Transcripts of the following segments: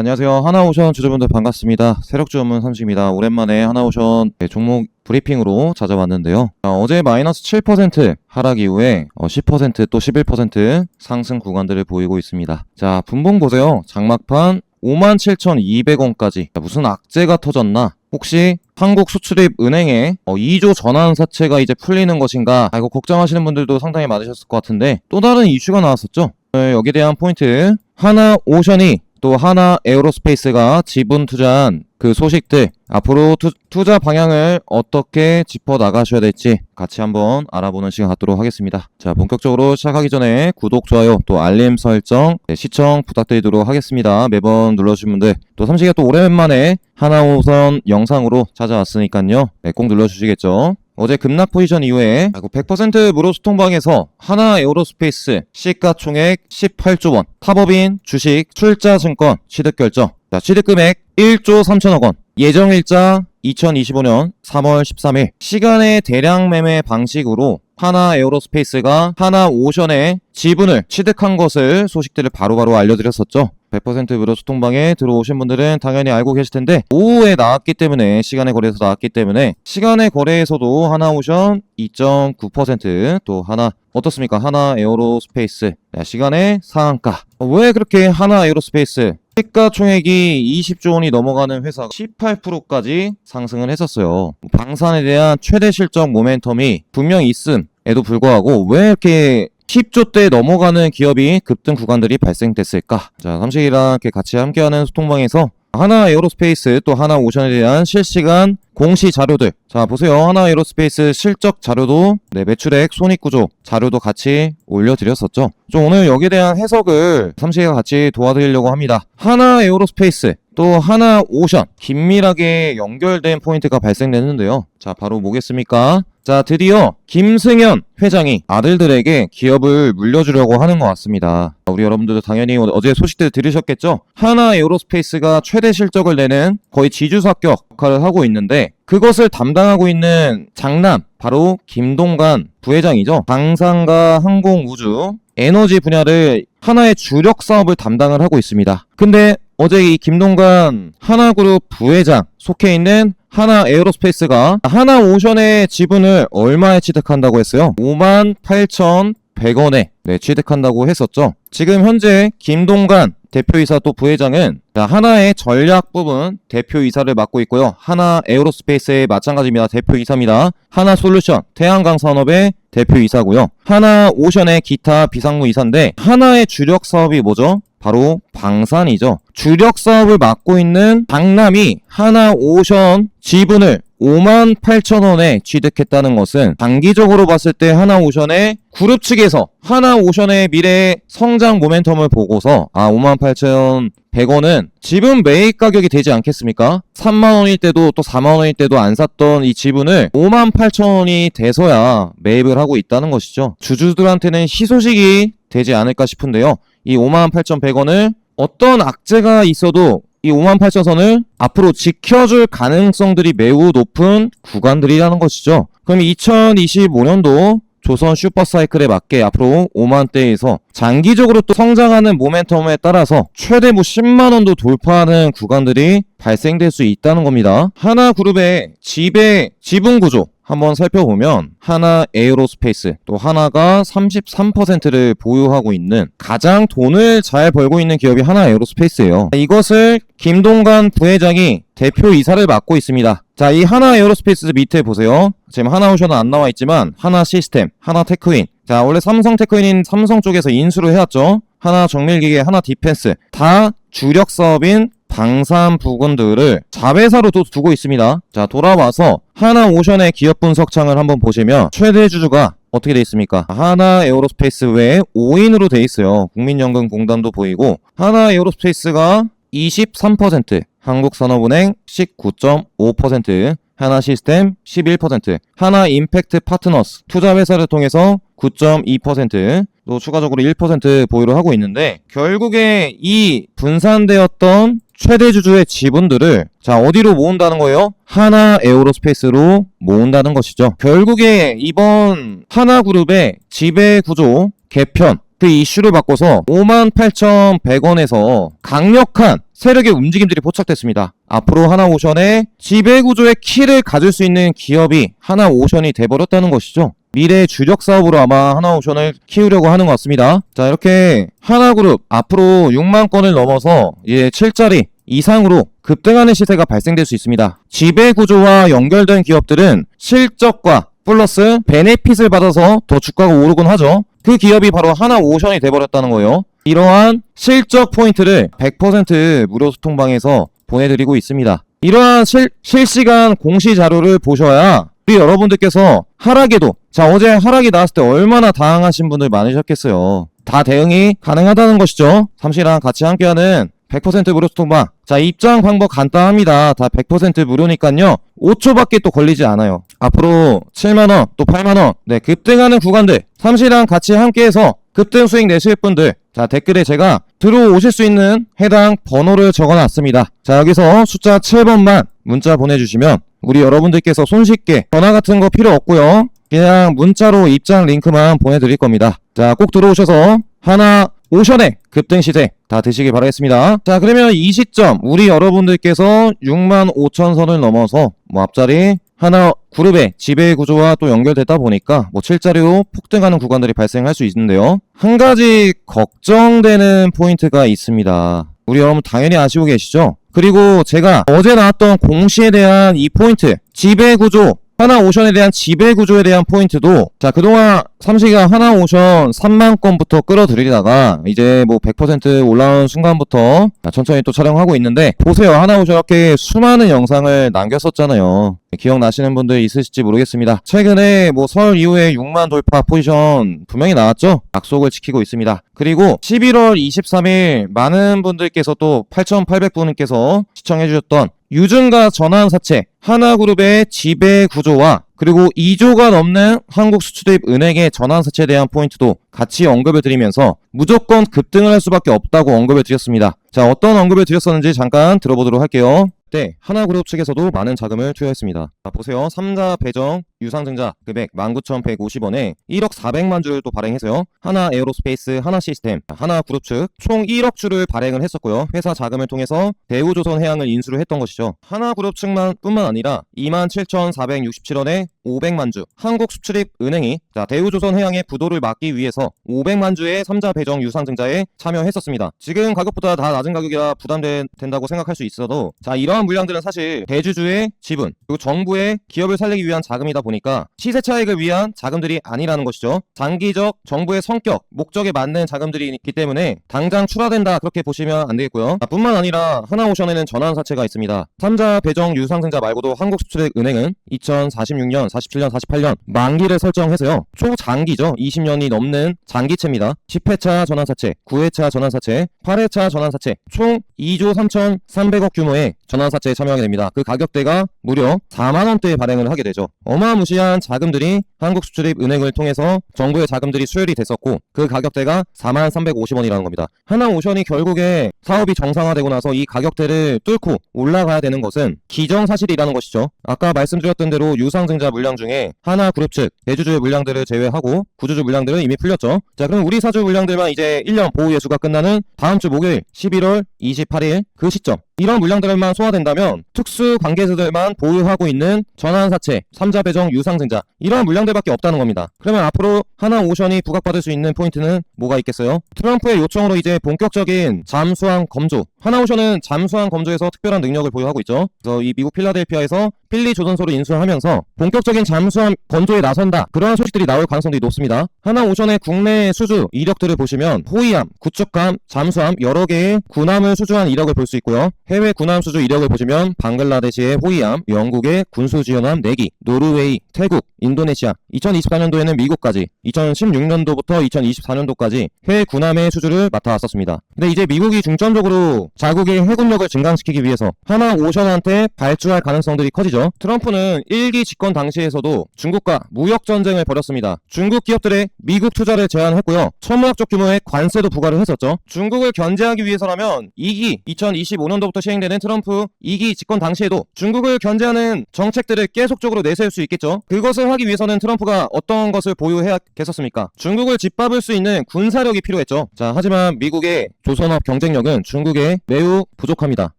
안녕하세요. 하나오션 주주분들 반갑습니다. 세력주 전문 삼식입니다. 오랜만에 하나오션 네, 종목 브리핑으로 찾아왔는데요. 어, 어제 마이너스 7% 하락 이후에 어, 10%또 11% 상승 구간들을 보이고 있습니다. 자, 분봉 보세요. 장막판 57,200원까지. 무슨 악재가 터졌나? 혹시 한국 수출입 은행에 어, 2조 전환 사채가 이제 풀리는 것인가? 아, 이거 걱정하시는 분들도 상당히 많으셨을 것 같은데 또 다른 이슈가 나왔었죠. 네, 여기에 대한 포인트 하나 오션이 또 하나 에어로스페이스가 지분 투자한 그 소식들 앞으로 투, 자 방향을 어떻게 짚어 나가셔야 될지 같이 한번 알아보는 시간 갖도록 하겠습니다. 자 본격적으로 시작하기 전에 구독 좋아요 또 알림 설정 네, 시청 부탁드리도록 하겠습니다. 매번 눌러주신 분들 또 삼식이가 또 오랜만에 하나우선 영상으로 찾아왔으니까요. 네, 꼭 눌러주시겠죠. 어제 급락 포지션 이후에 100% 무료 소통방에서 하나 에어로스페이스 시가총액 18조 원, 탑업인 주식 출자증권 취득 결정, 자, 취득 금액 1조 3천억 원, 예정일자 2025년 3월 13일. 시간의 대량 매매 방식으로 하나 에어로스페이스가 하나 오션의 지분을 취득한 것을 소식들을 바로바로 알려드렸었죠. 100% 무료 소통방에 들어오신 분들은 당연히 알고 계실 텐데 오후에 나왔기 때문에 시간의 거래에서 나왔기 때문에 시간의 거래에서도 하나 오션 2.9%또 하나 어떻습니까? 하나 에어로스페이스 시간의 상한가 왜 그렇게 하나 에어로스페이스 시가총액이 20조 원이 넘어가는 회사가 18%까지 상승을 했었어요. 방산에 대한 최대 실적 모멘텀이 분명 있음에도 불구하고 왜 이렇게 10조대 넘어가는 기업이 급등 구간들이 발생됐을까? 자, 삼식이랑 이렇게 같이 함께하는 소통방에서 하나 에어로스페이스 또 하나 오션에 대한 실시간 공시 자료들. 자 보세요. 하나 에어로스페이스 실적 자료도 네 매출액 손익구조 자료도 같이 올려드렸었죠. 좀 오늘 여기에 대한 해석을 삼식이가 같이 도와드리려고 합니다. 하나 에어로스페이스 또 하나 오션 긴밀하게 연결된 포인트가 발생됐는데요 자 바로 뭐겠습니까 자, 드디어 김승현 회장이 아들들에게 기업을 물려주려고 하는 것 같습니다. 우리 여러분들도 당연히 어제 소식들 들으셨겠죠? 하나 에어로스페이스가 최대 실적을 내는 거의 지주사격 역할을 하고 있는데 그것을 담당하고 있는 장남 바로 김동관 부회장이죠. 방산과 항공우주 에너지 분야를 하나의 주력 사업을 담당을 하고 있습니다. 근데 어제 이 김동관 하나그룹 부회장 속해 있는 하나 에어로스페이스가 하나 오션의 지분을 얼마에 취득한다고 했어요? 5만 8,100원에 네, 취득한다고 했었죠. 지금 현재 김동관 대표이사 또 부회장은 하나의 전략 부분 대표이사를 맡고 있고요. 하나 에어로스페이스의 마찬가지입니다. 대표이사입니다. 하나 솔루션 태양광 산업의 대표이사고요. 하나 오션의 기타 비상무 이사인데 하나의 주력 사업이 뭐죠? 바로 방산이죠. 주력 사업을 맡고 있는 강남이 하나 오션 지분을 5만 8천 원에 취득했다는 것은 단기적으로 봤을 때 하나오션의 그룹 측에서 하나오션의 미래 성장 모멘텀을 보고서 아 5만 8천 100원은 지분 매입 가격이 되지 않겠습니까? 3만 원일 때도 또 4만 원일 때도 안 샀던 이 지분을 5만 8천 원이 돼서야 매입을 하고 있다는 것이죠. 주주들한테는 희소식이 되지 않을까 싶은데요. 이 5만 8천 100원을 어떤 악재가 있어도 이 5만 8천 선을 앞으로 지켜줄 가능성들이 매우 높은 구간들이라는 것이죠. 그럼 2025년도 조선 슈퍼사이클에 맞게 앞으로 5만대에서 장기적으로 또 성장하는 모멘텀에 따라서 최대 뭐 10만원도 돌파하는 구간들이 발생될 수 있다는 겁니다. 하나그룹의 지배 지분 구조 한번 살펴보면 하나 에어로스페이스 또 하나가 33%를 보유하고 있는 가장 돈을 잘 벌고 있는 기업이 하나 에어로스페이스예요. 이것을 김동관 부회장이 대표 이사를 맡고 있습니다. 자, 이 하나 에어로스페이스 밑에 보세요. 지금 하나 오션은 안 나와 있지만 하나 시스템, 하나 테크윈. 자, 원래 삼성 테크윈인 삼성 쪽에서 인수를 해왔죠. 하나 정밀기계, 하나 디펜스. 다 주력 사업인 방산 부분들을 자회사로 또 두고 있습니다. 자, 돌아와서 하나 오션의 기업 분석 창을 한번 보시면 최대 주주가 어떻게 돼 있습니까? 하나 에어로스페이스 외에 5인으로 돼 있어요. 국민연금공단도 보이고 하나 에어로스페이스가 23%, 한국산업은행 19.5%, 하나시스템 11%, 하나 임팩트 파트너스 투자회사를 통해서 9.2%, 또 추가적으로 1% 보유를 하고 있는데 결국에 이 분산되었던 최대 주주의 지분들을 자 어디로 모은다는 거예요? 하나 에어로스페이스로 모은다는 것이죠. 결국에 이번 하나그룹의 지배 구조 개편 그 이슈를 바꿔서 58,100원에서 강력한 세력의 움직임들이 포착됐습니다. 앞으로 하나오션의 지배구조의 키를 가질 수 있는 기업이 하나오션이 돼버렸다는 것이죠. 미래 주력 사업으로 아마 하나오션을 키우려고 하는 것 같습니다. 자, 이렇게 하나그룹 앞으로 6만 건을 넘어서 예, 7자리 이상으로 급등하는 시세가 발생될 수 있습니다. 지배구조와 연결된 기업들은 실적과 플러스 베네핏을 받아서 더 주가가 오르곤 하죠. 그 기업이 바로 하나오션이 돼버렸다는 거예요. 이러한 실적 포인트를 100% 무료 소통방에서 보내드리고 있습니다. 이러한 실, 실시간 공시 자료를 보셔야 우리 여러분들께서 하락에도 자 어제 하락이 나왔을 때 얼마나 당황하신 분들 많으셨겠어요. 다 대응이 가능하다는 것이죠. 삼시랑 같이 함께하는 100% 무료 소통방. 자, 입장 방법 간단합니다. 다 100% 무료니까요. 5초밖에 또 걸리지 않아요. 앞으로 7만원, 또 8만원, 네, 급등하는 구간들, 삼시랑 같이 함께해서 급등 수익 내실 분들, 자, 댓글에 제가 들어오실 수 있는 해당 번호를 적어 놨습니다. 자, 여기서 숫자 7번만 문자 보내주시면 우리 여러분들께서 손쉽게 전화 같은 거 필요 없고요. 그냥 문자로 입장 링크만 보내드릴 겁니다. 자, 꼭 들어오셔서 하나 오션의 급등 시세 다 드시길 바라겠습니다. 자, 그러면 이 시점 우리 여러분들께서 6만 5천 선을 넘어서 뭐 앞자리 하나 그룹의 지배 구조와 또 연결되다 보니까 뭐 7자리로 폭등하는 구간들이 발생할 수 있는데요. 한 가지 걱정되는 포인트가 있습니다. 우리 여러분 당연히 아시고 계시죠? 그리고 제가 어제 나왔던 공시에 대한 이 포인트 지배 구조 하나 오션에 대한 지배 구조에 대한 포인트도 자 그동안 삼시가 하나 오션 3만 건부터 끌어들이다가 이제 뭐 100% 올라온 순간부터 자, 천천히 또 촬영하고 있는데 보세요. 하나 오션 이렇게 수많은 영상을 남겼었잖아요 기억나시는 분들 있으실지 모르겠습니다 최근에 뭐 설 이후에 6만 돌파 포지션 분명히 나왔죠 약속을 지키고 있습니다 그리고 11월 23일 많은 분들께서 또 8,800분께서 시청해주셨던 유증가 전환 사채 하나그룹의 지배 구조와 그리고 2조가 넘는 한국 수출입 은행의 전환 사채에 대한 포인트도 같이 언급을 드리면서 무조건 급등을 할 수밖에 없다고 언급을 드렸습니다. 자, 어떤 언급을 드렸었는지 잠깐 들어보도록 할게요. 때 하나그룹 측에서도 많은 자금을 투여했습니다. 자, 보세요. 3자 배정 유상증자 금액 19,150원에 1억 400만 주를 또 발행해서요. 하나 에어로스페이스, 하나 시스템, 하나 그룹 측 총 1억 주를 발행을 했었고요. 회사 자금을 통해서 대우조선 해양을 인수를 했던 것이죠. 하나 그룹 측만 뿐만 아니라 27,467원에 500만 주 한국 수출입 은행이 자, 대우조선 해양의 부도를 막기 위해서 500만 주의 3자 배정 유상증자에 참여했었습니다. 지금 가격보다 다 낮은 가격이라 부담된다고 생각할 수 있어도 자, 이러한 물량들은 사실 대주주의 지분 그리고 정부의 기업을 살리기 위한 자금이다 보니 까 시세 차익을 위한 자금들이 아니라는 것이죠. 장기적 정부의 성격, 목적에 맞는 자금들이 있기 때문에 당장 출하된다 그렇게 보시면 안 되겠고요. 아, 뿐만 아니라 하나오션에는 전환사채가 있습니다. 3자 배정 유상증자 말고도 한국수출액은행은 2046년, 47년, 48년 만기를 설정해서요. 초장기죠. 20년이 넘는 장기채입니다. 10회차 전환사채, 9회차 전환사채, 8회차 전환사채 총 2조 3,300억 규모의 전환사채에 참여하게 됩니다. 그 가격대가 무려 4만 원대에 발행을 하게 되죠. 어마무시한 자금들이 한국수출입은행을 통해서 정부의 자금들이 수혈이 됐었고 그 가격대가 4만 350원이라는 겁니다. 하나오션이 결국에 사업이 정상화되고 나서 이 가격대를 뚫고 올라가야 되는 것은 기정사실이라는 것이죠. 아까 말씀드렸던 대로 유상증자 물량 중에 하나그룹 측 대주주의 물량들을 제외하고 구주주 물량들은 이미 풀렸죠. 자 그럼 우리 사주 물량들만 이제 1년 보호 예수가 끝나는 다음 주 목요일 11월 28일 그 시점 이런 물량들만 소화된다면 특수 관계자들만 보유하고 있는 전환사채, 3자 배정 유상증자 이러한 물량들밖에 없다는 겁니다. 그러면 앞으로 하나오션이 부각받을 수 있는 포인트는 뭐가 있겠어요? 트럼프의 요청으로 이제 본격적인 잠수함 검조 하나오션은 잠수함 검조에서 특별한 능력을 보유하고 있죠. 그래서 이 미국 필라델피아에서 필리 조선소를 인수하면서 본격적인 잠수함 건조에 나선다. 그러한 소식들이 나올 가능성이 높습니다. 하나오션의 국내 수주 이력들을 보시면 호위함, 구축함, 잠수함 여러 개의 군함을 수주한 이력을 볼 수 있고요. 해외 군함 수주 이력을 보시면 방글라데시의 호위함, 영국의 군수 지원함 4기, 노르웨이, 태국, 인도네시아, 2024년도에는 미국까지, 2016년도부터 2024년도까지 해외 군함의 수주를 맡아왔었습니다. 근데 이제 미국이 중점적으로 자국의 해군력을 증강시키기 위해서 하나 오션한테 발주할 가능성들이 커지죠. 트럼프는 1기 집권 당시에서도 중국과 무역 전쟁을 벌였습니다. 중국 기업들의 미국 투자를 제한했고요. 천문학적 규모의 관세도 부과를 했었죠. 중국을 견제하기 위해서라면 2기 2025년도부터 시행되고 또 시행되는 트럼프 2기 집권 당시에도 중국을 견제하는 정책들을 계속적으로 내세울 수 있겠죠. 그것을 하기 위해서는 트럼프가 어떤 것을 보유해야겠었습니까? 중국을 짓밟을 수 있는 군사력이 필요했죠. 자, 하지만 미국의 조선업 경쟁력은 중국에 매우 부족합니다.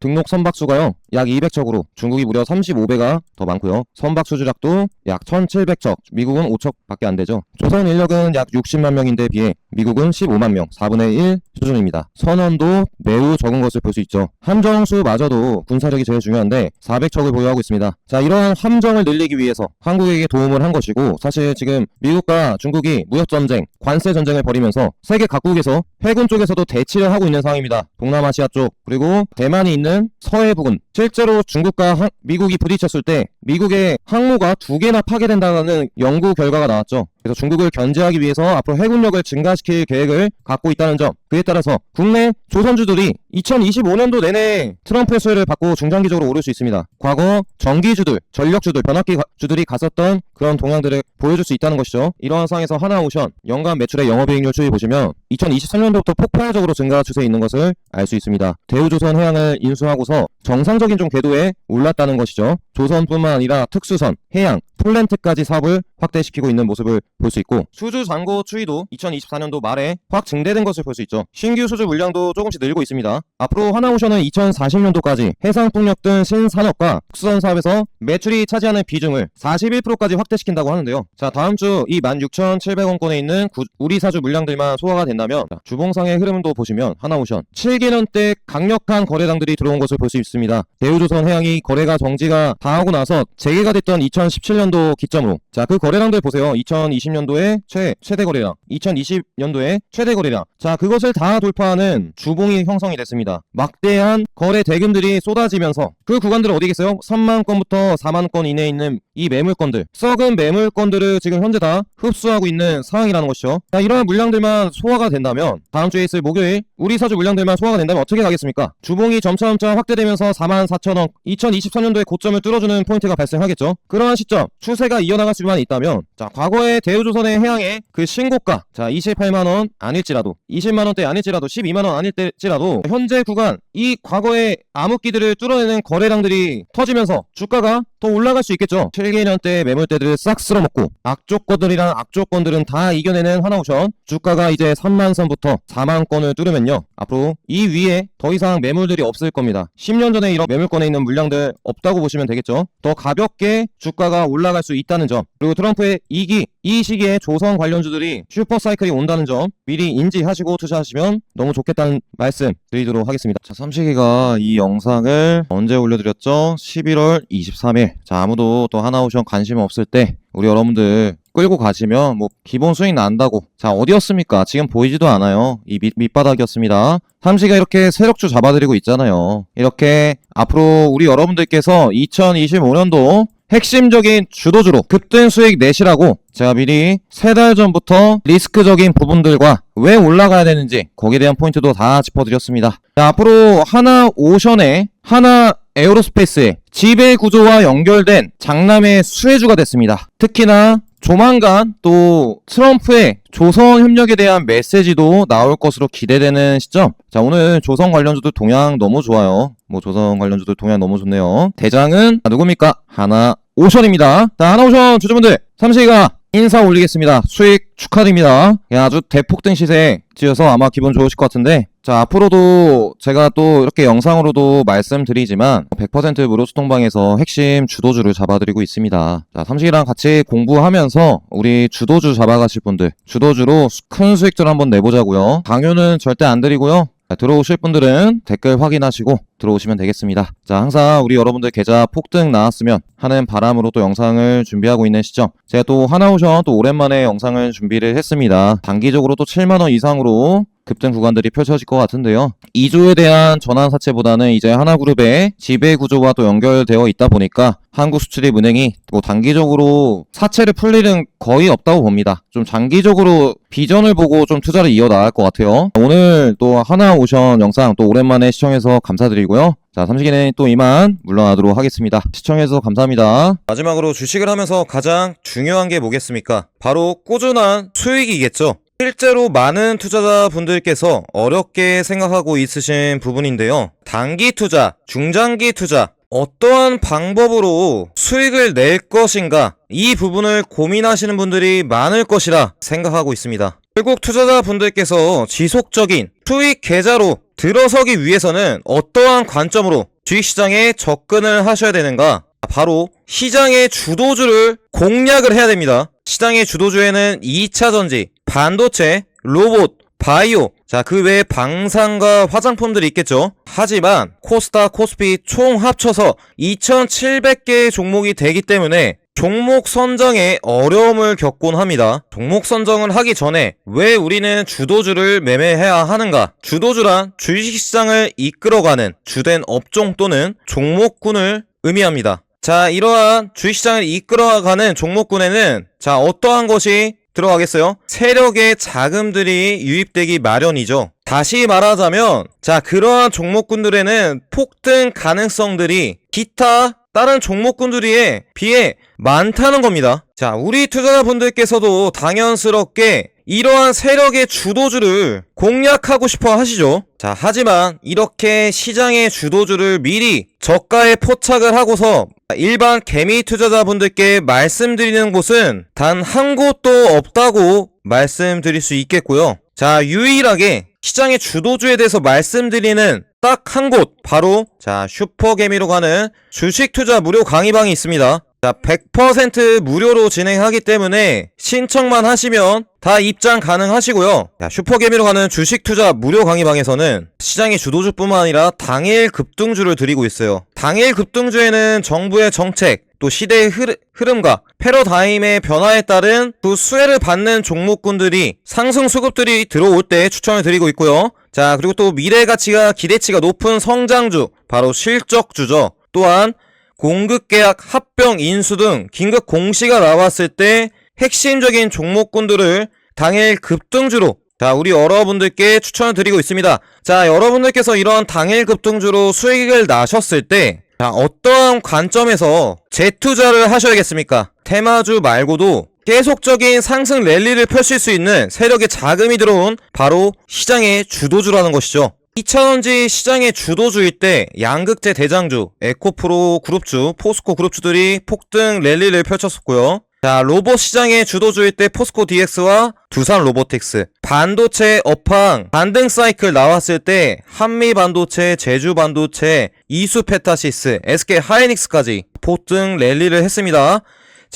등록 선박수가요. 약 200척으로 중국이 무려 35배가 더 많고요. 선박 수주량도 약 1,700척, 미국은 5척밖에 안 되죠. 조선 인력은 약 60만 명인데 비해 미국은 15만 명, 4분의 1 수준입니다. 선원도 매우 적은 것을 볼 수 있죠. 함정수마저도 군사력이 제일 중요한데 400척을 보유하고 있습니다. 자, 이러한 함정을 늘리기 위해서 한국에게 도움을 한 것이고 사실 지금 미국과 중국이 무역 전쟁, 관세 전쟁을 벌이면서 세계 각국에서 해군 쪽에서도 대치를 하고 있는 상황입니다. 동남아시아 쪽 그리고 대만이 있는 서해 부근 실제로 중국과 한- 미국이 부딪혔을 때 미국의 항모가 두 개나 파괴된다는 연구 결과가 나왔죠. 그래서 중국을 견제하기 위해서 앞으로 해군력을 증가시킬 계획을 갖고 있다는 점. 그에 따라서 국내 조선주들이 2025년도 내내 트럼프의 수혜를 받고 중장기적으로 오를 수 있습니다. 과거 전기주들, 전력주들, 변압기주들이 갔었던 그런 동향들을 보여줄 수 있다는 것이죠. 이러한 상황에서 하나오션 연간 매출의 영업이익률 추이 보시면 2023년도부터 폭발적으로 증가 추세에 있는 것을 알 수 있습니다. 대우조선 해양을 인수하고서 정상적인 좀 궤도에 올랐다는 것이죠. 조선뿐만 아니라 특수선, 해양, 플랜트까지 사업을 확대시키고 있는 모습을 볼 수 있고 수주 잔고 추이도 2024년도 말에 확 증대된 것을 볼 수 있죠. 신규 수주 물량도 조금씩 늘고 있습니다. 앞으로 하나오션은 2040년도까지 해상풍력 등 신산업과 특수선 사업에서 매출이 차지하는 비중을 41%까지 확대시킨다고 하는데요. 자 다음 주 이 16,700원권에 있는 구- 우리 사주 물량들만 소화가 된다면 자, 주봉상의 흐름도 보시면 하나오션 7개년대 강력한 거래량들이 들어온 것을 볼 수 있습니다. 대우조선 해양이 거래가 정지가 다 하고 나서 재개가 됐던 2017년도 기점으로 자 그 거래량들 보세요. 2020년도에 최 최대 거래량, 2020년도에 최대 거래량. 자 그것을 다 돌파하는 주봉이 형성이 됐습니다. 막대한 거래 대금들이 쏟아지면서 그 구간들은 어디겠어요? 3만 건부터 4만 건 이내에 있는 이 매물건들, 썩은 매물건들을 지금 현재 다 흡수하고 있는 상황이라는 것이죠. 자 이러한 물량들만 소화가 된다면 다음 주에 있을 목요일 우리 사주 물량들만 소화가 된다면 어떻게 가겠습니까? 주봉이 점차점차 확대되면서 4만 4천 원, 2023년도에 고점을 뚫어주는 포인트가 발생하겠죠. 그러한 시점 추세가 이어나갈 수만 있다면 자 과거의 대우조선의 해양의 그 신고가 자 28만 원 아닐지라도 20만 원대 아닐지라도 12만 원 아닐지라도 현재 구간 이 과거의 암흑기들을 뚫어내는 거래량들이 터지면서 주가가 더 올라갈 수 있겠죠. 7개년대 매물대들을 싹 쓸어먹고 악조건들이랑 악조건들은 다 이겨내는 하나오션. 주가가 이제 3만 선부터 4만 건을 뚫으면요. 앞으로 이 위에 더 이상 매물들이 없을 겁니다. 10년 전에 이런 매물권에 있는 물량들 없다고 보시면 되겠죠. 더 가볍게 주가가 올라갈 수 있다는 점. 그리고 트럼프의 2기 이 시기에 조선 관련주들이 슈퍼사이클이 온다는 점 미리 인지하시고 투자하시면 너무 좋겠다는 말씀 드리도록 하겠습니다. 자 삼식이가 이 영상을 언제 올려드렸죠? 11월 23일 자 아무도 또 하나오션 관심 없을 때 우리 여러분들 끌고 가시면 뭐 기본 수익 난다고. 자 어디였습니까? 지금 보이지도 않아요. 이 밑, 밑바닥이었습니다. 삼시가 이렇게 세력주 잡아드리고 있잖아요. 이렇게 앞으로 우리 여러분들께서 2025년도 핵심적인 주도주로 급등 수익 내시라고 제가 미리 세 달 전부터 리스크적인 부분들과 왜 올라가야 되는지 거기에 대한 포인트도 다 짚어드렸습니다. 자, 앞으로 하나 오션의 하나 에어로스페이스의 지배 구조와 연결된 장남의 수혜주가 됐습니다. 특히나 조만간 또 트럼프의 조선 협력에 대한 메시지도 나올 것으로 기대되는 시점. 자, 오늘 조선 관련주들 동향 너무 좋아요. 뭐 조선 관련주들 동향 너무 좋네요. 대장은 누굽니까? 하나 오션입니다. 자, 하나 오션 주주분들 삼시가 인사 올리겠습니다. 수익 축하드립니다. 야, 아주 대폭등 시세 지어서 아마 기분 좋으실 것 같은데 자 앞으로도 제가 또 이렇게 영상으로도 말씀드리지만 100% 무료수통방에서 핵심 주도주를 잡아드리고 있습니다. 자 삼식이랑 같이 공부하면서 우리 주도주 잡아가실 분들 주도주로 수- 큰 수익들 한번 내보자고요. 강요는 절대 안 드리고요. 자, 들어오실 분들은 댓글 확인하시고 들어오시면 되겠습니다. 자, 항상 우리 여러분들 계좌 폭등 나왔으면 하는 바람으로 또 영상을 준비하고 있는 시점. 제가 또 하나오션 또 오랜만에 영상을 준비를 했습니다. 단기적으로 또 7만원 이상으로 급등 구간들이 펼쳐질 것 같은데요. 2조에 대한 전환 사채보다는 이제 하나그룹의 지배 구조와 또 연결되어 있다 보니까 한국수출입은행이 뭐 단기적으로 사채를 풀 일은 거의 없다고 봅니다. 좀 장기적으로 비전을 보고 좀 투자를 이어나갈 것 같아요. 오늘 또 하나오션 영상 또 오랜만에 시청해서 감사드리고요. 자, 삼식이는 또 이만 물러나도록 하겠습니다. 시청해주셔서 감사합니다. 마지막으로 주식을 하면서 가장 중요한 게 뭐겠습니까? 바로 꾸준한 수익이겠죠. 실제로 많은 투자자분들께서 어렵게 생각하고 있으신 부분인데요. 단기 투자, 중장기 투자, 어떠한 방법으로 수익을 낼 것인가 이 부분을 고민하시는 분들이 많을 것이라 생각하고 있습니다. 결국 투자자분들께서 지속적인 수익 계좌로 들어서기 위해서는 어떠한 관점으로 주식시장에 접근을 하셔야 되는가? 바로 시장의 주도주를 공략을 해야 됩니다. 시장의 주도주에는 2차전지, 반도체, 로봇, 바이오, 자, 그 외에 방산과 화장품들이 있겠죠. 하지만 코스닥, 코스피 총 합쳐서 2,700개의 종목이 되기 때문에 종목 선정에 어려움을 겪곤 합니다. 종목 선정을 하기 전에 왜 우리는 주도주를 매매해야 하는가? 주도주란 주식시장을 이끌어가는 주된 업종 또는 종목군을 의미합니다. 자, 이러한 주식시장을 이끌어가는 종목군에는 자, 어떠한 것이 들어가겠어요? 세력의 자금들이 유입되기 마련이죠. 다시 말하자면, 자, 그러한 종목군들에는 폭등 가능성들이 기타 다른 종목군들에 비해 많다는 겁니다. 자, 우리 투자자분들께서도 당연스럽게 이러한 세력의 주도주를 공략하고 싶어 하시죠. 자, 하지만 이렇게 시장의 주도주를 미리 저가에 포착을 하고서 일반 개미 투자자분들께 말씀드리는 곳은 단 한 곳도 없다고 말씀드릴 수 있겠고요. 자, 유일하게 시장의 주도주에 대해서 말씀드리는 딱 한 곳, 바로 자, 슈퍼개미로 가는 주식 투자 무료 강의방이 있습니다. 자, 100% 무료로 진행하기 때문에 신청만 하시면 다 입장 가능하시고요. 자, 슈퍼개미로 가는 주식 투자 무료 강의방에서는 시장의 주도주뿐만 아니라 당일 급등주를 드리고 있어요. 당일 급등주에는 정부의 정책, 또 시대의 흐르, 흐름과 패러다임의 변화에 따른 그 수혜를 받는 종목군들이 상승 수급들이 들어올 때 추천을 드리고 있고요. 자, 그리고 또 미래 가치가 기대치가 높은 성장주, 바로 실적주죠. 또한 공급 계약, 합병, 인수 등 긴급 공시가 나왔을 때 핵심적인 종목군들을 당일 급등주로 자, 우리 여러분들께 추천을 드리고 있습니다. 자, 여러분들께서 이런 당일 급등주로 수익을 나셨을 때 자, 어떠한 관점에서 재투자를 하셔야겠습니까? 테마주 말고도 계속적인 상승 랠리를 펼칠 수 있는 세력의 자금이 들어온 바로 시장의 주도주라는 것이죠. 2차원지 시장의 주도주일 때 양극재 대장주, 에코프로 그룹주, 포스코 그룹주들이 폭등 랠리를 펼쳤었고요. 자, 로봇 시장의 주도주일 때 포스코 DX와 두산 로보틱스, 반도체 업황 반등 사이클 나왔을 때 한미 반도체, 제주 반도체, 이수 페타시스, SK 하이닉스까지 폭등 랠리를 했습니다.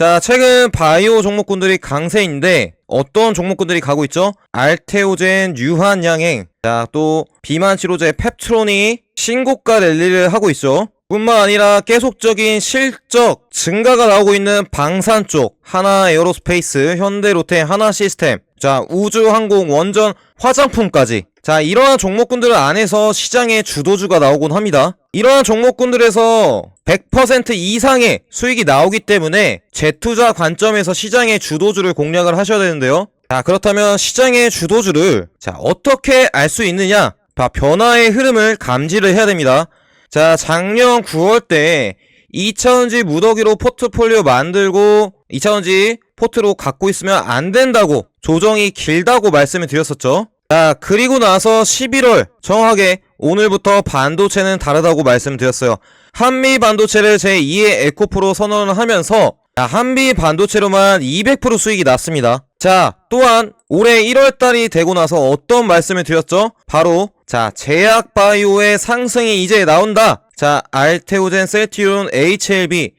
자, 최근 바이오 종목군들이 강세인데 어떤 종목군들이 가고 있죠? 알테오젠, 유한양행, 자, 또 비만 치료제 펩트론이 신고가 랠리를 하고 있죠. 뿐만 아니라 계속적인 실적 증가가 나오고 있는 방산 쪽 하나 에어로스페이스, 현대 롯데 하나 시스템, 자 우주 항공 원전 화장품까지 자 이러한 종목군들 안에서 시장의 주도주가 나오곤 합니다. 이러한 종목군들에서 100% 이상의 수익이 나오기 때문에 재투자 관점에서 시장의 주도주를 공략을 하셔야 되는데요. 자 그렇다면 시장의 주도주를 자 어떻게 알 수 있느냐? 자, 변화의 흐름을 감지를 해야 됩니다. 자, 작년 9월 때 2차원지 무더기로 포트폴리오 만들고 2차원지 포트로 갖고 있으면 안 된다고 조정이 길다고 말씀을 드렸었죠. 자, 그리고 나서 11월 정확하게 오늘부터 반도체는 다르다고 말씀드렸어요. 한미 반도체를 제2의 에코프로 선언을 하면서 자, 한미 반도체로만 200% 수익이 났습니다. 자, 또한 올해 1월달이 되고 나서 어떤 말씀을 드렸죠? 바로 자, 제약 바이오의 상승이 이제 나온다. 자, 알테오젠, 셀티론, HLB,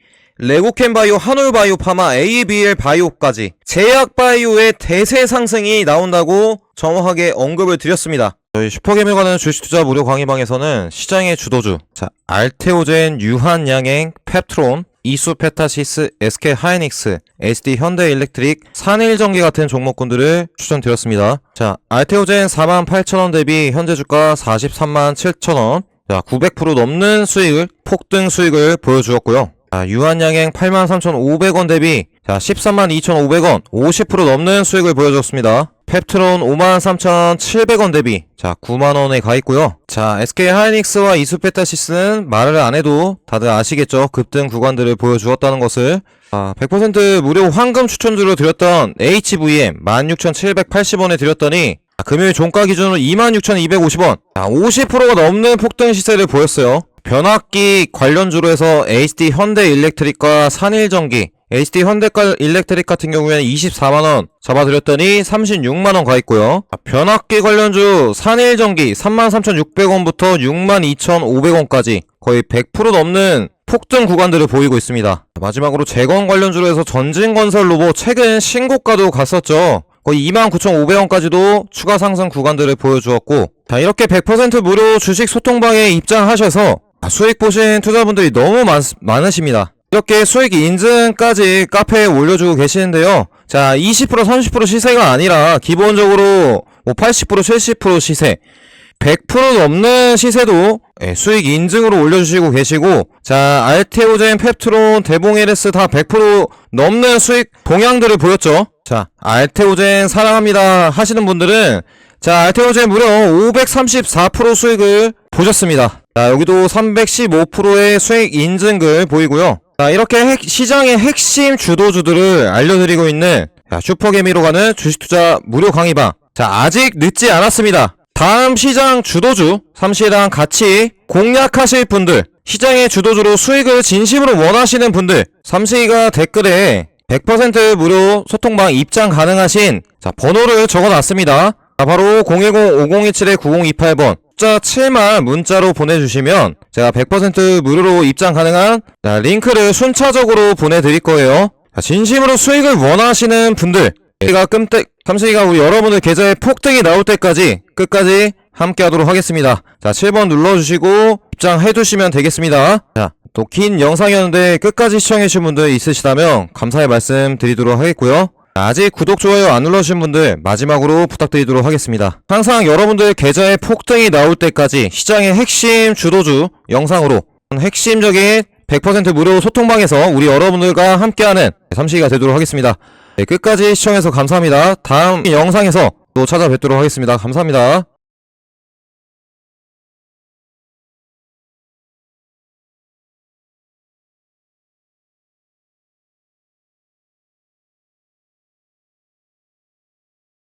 레고캔 바이오, 한올 바이오 파마, ABL 바이오까지 제약 바이오의 대세 상승이 나온다고 정확하게 언급을 드렸습니다. 저희 슈퍼게임에 주식 투자 무료 강의방에서는 시장의 주도주, 자, 알테오젠, 유한양행, 펩트론, 이수 페타시스, SK 하이닉스, SD 현대일렉트릭, 산일전기 같은 종목군들을 추천드렸습니다. 자, 알테오젠 48,000원 대비 현재 주가 43만 7천원. 자, 900% 넘는 수익을, 폭등 수익을 보여주었고요. 자, 유한양행 83,500원 대비 자, 13만 2,500원, 50% 넘는 수익을 보여줬습니다. 펩트론 53,700원 대비 자 9만원에 가 있고요. 자 SK 하이닉스와 이수페타시스는 말을 안 해도 다들 아시겠죠? 급등 구간들을 보여주었다는 것을. 아, 100% 무료 황금 추천주로 드렸던 HVM 16,780원에 드렸더니 아, 금요일 종가 기준으로 26,250원. 아, 50%가 넘는 폭등 시세를 보였어요 변압기 관련주로 해서 HD 현대 일렉트릭과 산일전기 HD 현대과 일렉트릭 같은 경우에는 24만원 잡아드렸더니 36만원 가 있고요. 아, 변압기 관련주 산일전기 33,600원부터 62,500원까지 거의 100% 넘는 폭등 구간들을 보이고 있습니다. 마지막으로 재건 관련주로 해서 전진건설 로봇 최근 신고가도 갔었죠. 거의 29,500원까지도 추가 상승 구간들을 보여주었고 자 이렇게 100% 무료 주식 소통방에 입장하셔서 아, 수익 보신 투자분들이 너무 많, 많으십니다. 이렇게 수익 인증까지 카페에 올려주고 계시는데요. 자, 20% 30% 시세가 아니라 기본적으로 뭐 80% 70% 시세 100% 넘는 시세도 예, 수익 인증으로 올려주시고 계시고 자 알테오젠, 펩트론, 대봉에레스 다 100% 넘는 수익 동향들을 보였죠 자 알테오젠 사랑합니다 하시는 분들은 자 알테오젠 무려 534% 수익을 보셨습니다 자 여기도 315%의 수익 인증글 보이고요. 자 이렇게 핵- 시장의 핵심 주도주들을 알려드리고 있는 자, 슈퍼개미로 가는 주식투자 무료 강의방. 자 아직 늦지 않았습니다. 다음 시장 주도주 삼시랑 같이 공략하실 분들 시장의 주도주로 수익을 진심으로 원하시는 분들 삼시가 댓글에 100% 무료 소통방 입장 가능하신 자 번호를 적어놨습니다. 자 바로 010-5027-9028번 숫자 7만 문자로 보내주시면 제가 100% 무료로 입장 가능한 자, 링크를 순차적으로 보내드릴 거예요 자, 진심으로 수익을 원하시는 분들 저희가 끔때 삼식이가 우리 여러분들 계좌에 폭등이 나올 때까지 끝까지 함께 하도록 하겠습니다. 자, 7번 눌러주시고 입장해 두시면 되겠습니다. 자, 또 긴 영상이었는데 끝까지 시청해주신 분들 있으시다면 감사의 말씀 드리도록 하겠고요. 아직 구독, 좋아요 안 눌러주신 분들 마지막으로 부탁드리도록 하겠습니다. 항상 여러분들 계좌에 폭등이 나올 때까지 시장의 핵심 주도주 영상으로 핵심적인 100% 무료 소통방에서 우리 여러분들과 함께하는 삼식이가 되도록 하겠습니다. 네, 끝까지 시청해서 감사합니다. 다음 영상에서 또 찾아뵙도록 하겠습니다. 감사합니다.